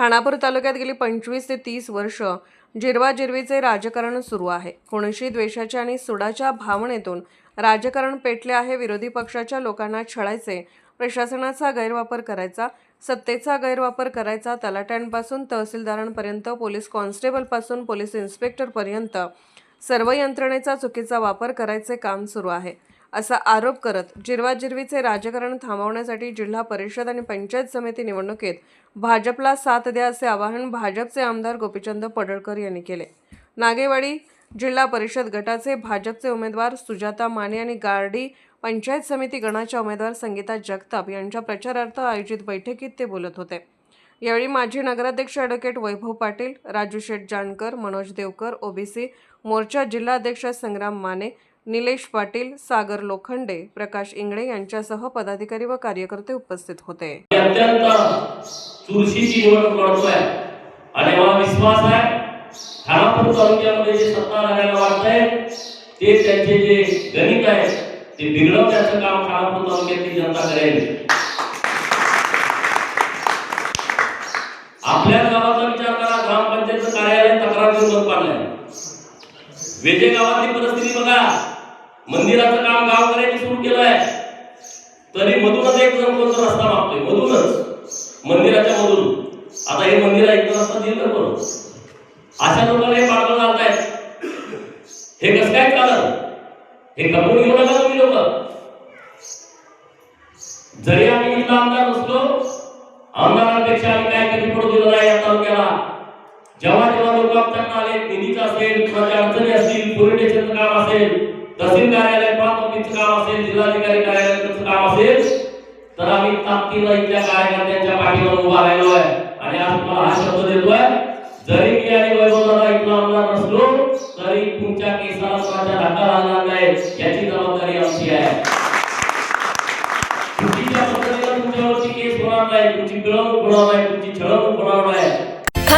खानापूर तालुक्यात गेली पंचवीस ते तीस वर्ष जिरवाजिरवीचे राजकारण सुरू आहे. कोणीशी द्वेषाच्या आणि सुडाच्या भावनेतून राजकारण पेटले आहे विरोधी पक्षाच्या लोकांना छळायचे प्रशासनाचा गैरवापर करायचा सत्तेचा गैरवापर करायचा तलाट्यांपासून तहसीलदारांपर्यंत पोलीस कॉन्स्टेबलपासून पोलीस इन्स्पेक्टरपर्यंत सर्व यंत्रणेचा चुकीचा वापर करायचे काम सुरू आहे. असा आरोप करत जिरवाजिरवीचे राजकारण थांबवण्यासाठी जिल्हा परिषद आणि पंचायत समिती निवडणुकीत भाजपला साथ द्या असे आवाहन भाजपचे आमदार गोपीचंद पडळकर यांनी केले. नागेवाडी जिल्हा परिषद गटाचे भाजपचे उमेदवार सुजाता माने आणि गार्डी पंचायत समिती गणाच्या उमेदवार संगीता जगताप यांच्या प्रचारार्थ आयोजित बैठकीत ते बोलत होते. यावेळी माजी नगराध्यक्ष ॲडव्होकेट वैभव पाटील राजू शेठ जानकर मनोज देवकर ओबीसी मोर्चा जिल्हाध्यक्ष संग्राम माने निलेश पाटील सागर लोखंडे प्रकाश इंगळे यांच्यासह पदाधिकारी व कार्यकर्ते उपस्थित होते. अत्यंत चुरशीची निवडणूक लढतोय आणि मला विश्वास आहे खानापूर तालुक्यामध्ये जे सत्ता राहायला वाटतंय ते त्यांचे जे गणित आहे ते बिघडवण्याचं काम खानापूर तालुक्यातली जनता करेल. आपल्या गावाचा विचार करा ग्रामपंचायतचं कार्यालय तक्रार घेऊन बंद पाडलंय. वेजे गावातली परिस्थिती बघा. मंदिराचं काम गावकऱ्यांनी सुरू केलं आहे तरी मधूनच एक जण कोणता रस्ता मागतोय? मधूनच. मंदिराच्या मधून. आता हे मंदिर एक रस्ता दिलं तर अशा लोकांना हे पाडलं जात आहे हे कसं काय चालत हे कमवून घेऊ नका तुम्ही लोक. जरी आम्ही इथला आमदार जेव्हा जेव्हा लोक आमच्याकडे आले निधीचं असेल कुणाच्या अडचणी असतील पोलीस काम असेल तहसील कार्यालय प्रांत काम असेल जिल्हाधिकारी कार्यालयाचं काम असेल तर आम्ही ताकदीला इथल्या कार्यकर्त्यांच्या पाठीवर उभा राहिलो आहे आणि आज तुम्हाला हा शब्द देतोय जरी मी आणि वैभवदादा इथला आमदार नसलो तरी तुमच्या केसाला कोणाच्या धक्का लागणार नाही याची जबाबदारी आमची आहे. चुकीच्या पद्धतीनं तुमच्यावरची केस होणार नाही तुमची पिळवणूक होणार नाही तुमची छळवणूक होणार नाही.